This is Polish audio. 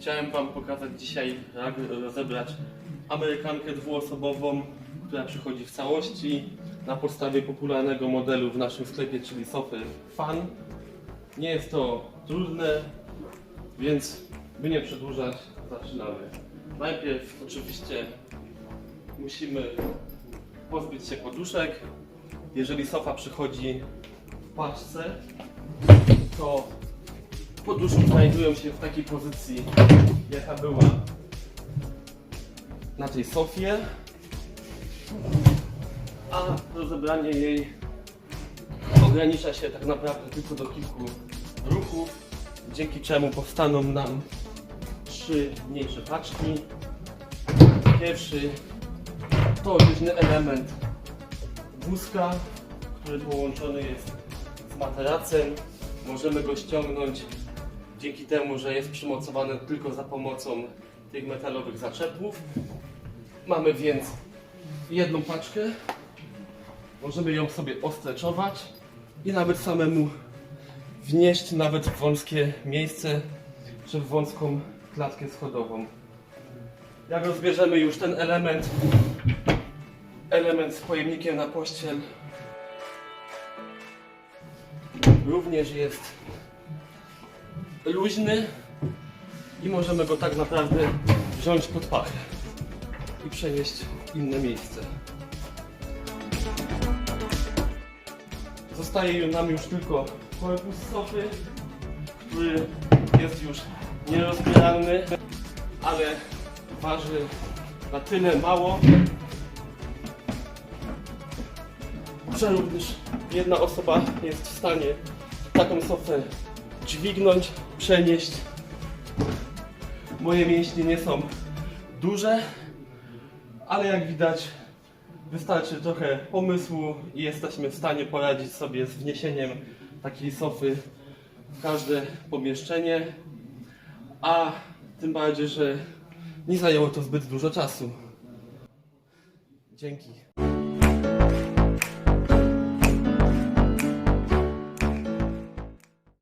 Chciałem Wam pokazać dzisiaj, jak rozebrać amerykankę dwuosobową, która przychodzi w całości na podstawie popularnego modelu w naszym sklepie, czyli sofy Fan. Nie jest to trudne, więc by nie przedłużać, zaczynamy. Najpierw oczywiście musimy pozbyć się poduszek. Jeżeli sofa przychodzi w paczce, to poduszki znajdują się w takiej pozycji, jaka była na tej sofie, a rozebranie jej ogranicza się tak naprawdę tylko do kilku ruchów, dzięki czemu powstaną nam trzy mniejsze paczki. Pierwszy to luźny element wózka, który połączony jest z materacem. Możemy go ściągnąć dzięki temu, że jest przymocowany tylko za pomocą tych metalowych zaczepów. Mamy więc jedną paczkę. Możemy ją sobie ostreczować i nawet samemu wnieść nawet w wąskie miejsce czy w wąską klatkę schodową. Jak rozbierzemy już ten element, element z pojemnikiem na pościel, również jest luźny i możemy go tak naprawdę wziąć pod pachę i przenieść w inne miejsce. Zostaje nam już tylko korpus sofy, który jest już nierozbieralny, ale waży na tyle mało, że również jedna osoba jest w stanie taką sofę dźwignąć, przenieść. Moje mięśnie nie są duże, ale jak widać wystarczy trochę pomysłu i jesteśmy w stanie poradzić sobie z wniesieniem takiej sofy w każde pomieszczenie, a tym bardziej, że nie zajęło to zbyt dużo czasu. Dzięki.